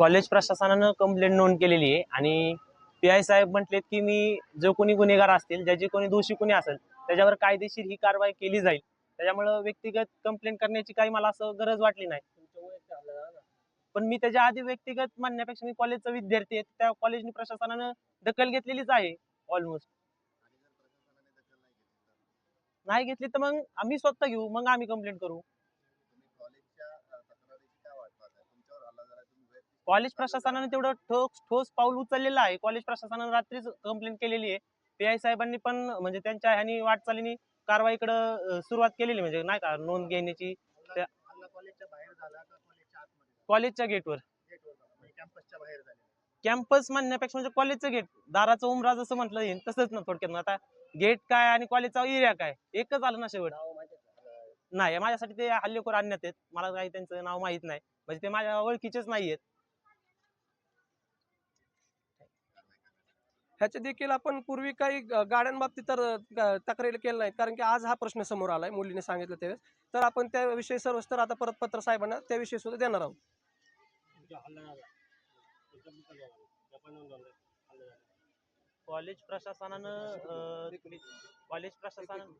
College प्रशासनानं complaint नोंद केलेली आहे आणि पी आय साहेब म्हटलेत की मी जो कोणी गुन्हेगार असतील ज्याची कोणी दोषी कोणी असेल त्याच्यावर कायदेशीर ही कारवाई केली जाईल. त्याच्यामुळं व्यक्तिगत कंप्लेंट करण्याची काही मला असं गरज वाटली नाही. पण मी त्याच्या आधी व्यक्तिगत म्हणण्यापेक्षा मी कॉलेजचा विद्यार्थी आहे त्या कॉलेजने प्रशासनानं दखल घेतलेलीच आहे ऑलमोस्ट नाही घेतली तर मग आम्ही स्वतः घेऊ मग आम्ही कंप्लेंट करू. कॉलेज प्रशासनाने तेवढं ठोस ठोस पाऊल उचललेलं आहे. कॉलेज प्रशासनाने रात्रीच कंप्लेंट केलेली आहे. पी आय साहेबांनी पण म्हणजे त्यांच्या ह्यानी वाटचालीनी कारवाईकडे सुरुवात केलेली म्हणजे नाही का नोंद घेण्याची. कॉलेजच्या गेटवर. म्हणजे कॅम्पस म्हणण्यापेक्षा म्हणजे कॉलेजचं गेट. दाराचं उमरा जसं म्हटलं येईल तसंच ना थोडक्यात. आता गेट काय आणि कॉलेजचा एरिया काय? एकच आलं ना शेवट. नाही माझ्यासाठी ते हल्लेखोर आणण्यात आहेत. मला काही त्यांचं नाव माहीत नाही. म्हणजे ते माझ्या ओळखीचेच नाहीयेत. ह्याचे देखील आपण पूर्वी काही गाड्यांबाबतीत तर अ, केलं तक्रारी नाहीत. कारण की आज हा प्रश्न समोर आला आहे मुलीने सांगितलं त्यावेळेस. तर आपण त्याविषयी सर्वस्तर आता परत पत्र साहेबांना त्याविषयी सुद्धा देणार आहोत. कॉलेज प्रशासनानं कॉलेज प्रशासनानं